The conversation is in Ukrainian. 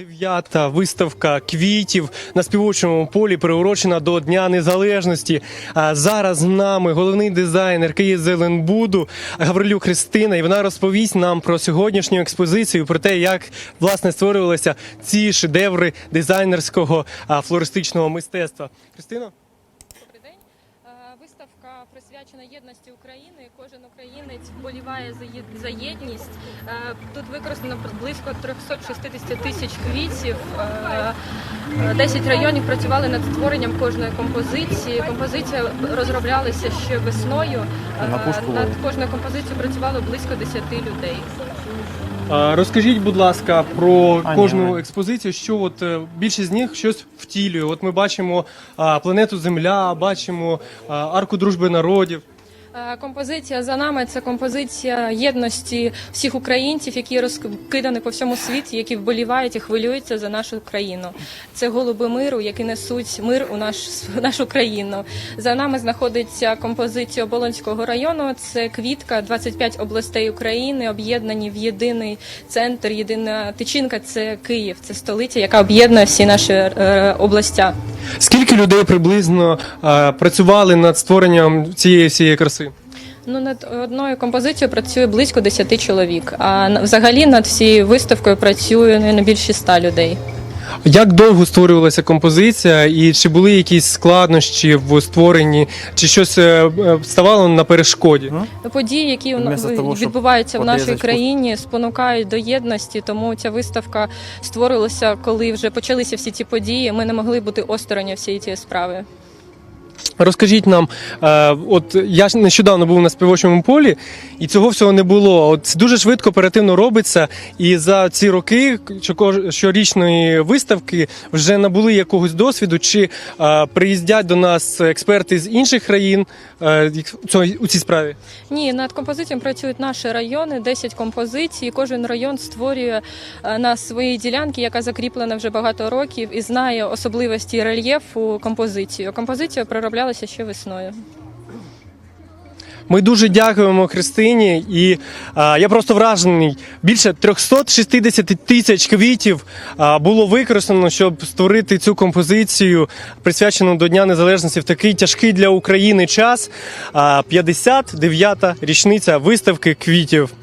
Дев'ята виставка квітів на співочому полі приурочена до Дня Незалежності. А зараз з нами головний дизайнер Київ Зеленбуду Гаврилюк Христина. І вона розповість нам про сьогоднішню експозицію, про те, як власне створювалися ці шедеври дизайнерського флористичного мистецтва. Христина? Добрий. Е, Виставка присвячена єдності України. Кожен українець вболіває за єдність. Е, Тут використано близько 360 тисяч квітів. Е, е, 10 районів працювали над створенням кожної композиції. Композиція розроблялася ще весною. Е, На пушку Над кожною композицією працювало близько 10 людей. Розкажіть, будь ласка, про кожну експозицію, що от е, більшість з них щось втілює. От ми бачимо планету Земля, бачимо арку дружби народів. Е, Композиція за нами це композиція єдності всіх українців, які розкидані по всьому світі, які вболівають і хвилюються за нашу країну. Це голуби миру, які несуть мир у наш нашу країну. За нами знаходиться композиція Оболонського району. Це квітка, 25 областей України, об'єднані в єдиний центр, єдина тичинка. Це Київ, це столиця, яка об'єднує всі наші е, областя. Скільки людей приблизно а, працювали над створенням цієї всієї краси? Ну, над одною композицією працює близько 10 чоловік, а взагалі над всією виставкою працює ну, не більше 100 людей. Як довго створювалася композиція, і чи були якісь складнощі в створенні, чи щось е, е, ставало на перешкоді? Події, які того, відбуваються в нашій країні, спонукають до єдності. Тому ця виставка створилася, коли вже почалися всі ці події. Ми не могли бути осторонь всієї цієї справи. Розкажіть нам, е, от я нещодавно був на співочому полі, і цього всього не було. От це дуже швидко, оперативно робиться. І за ці роки щорічної виставки вже набули якогось досвіду, чи е, приїздять до нас експерти з інших країн е, у цій справі. Ні, над композицією працюють наші райони, 10 композицій. Кожен район створює на своїй ділянці, яка закріплена вже багато років, і знає особливості рельєфу композицію. Композиція пророблялася ще весною. Ми дуже дякуємо Христині, і а, я просто вражений. Більше 360 тисяч квітів а, було використано, щоб створити цю композицію, присвячену до Дня Незалежності в такий тяжкий для України час. А, 59-та річниця виставки квітів.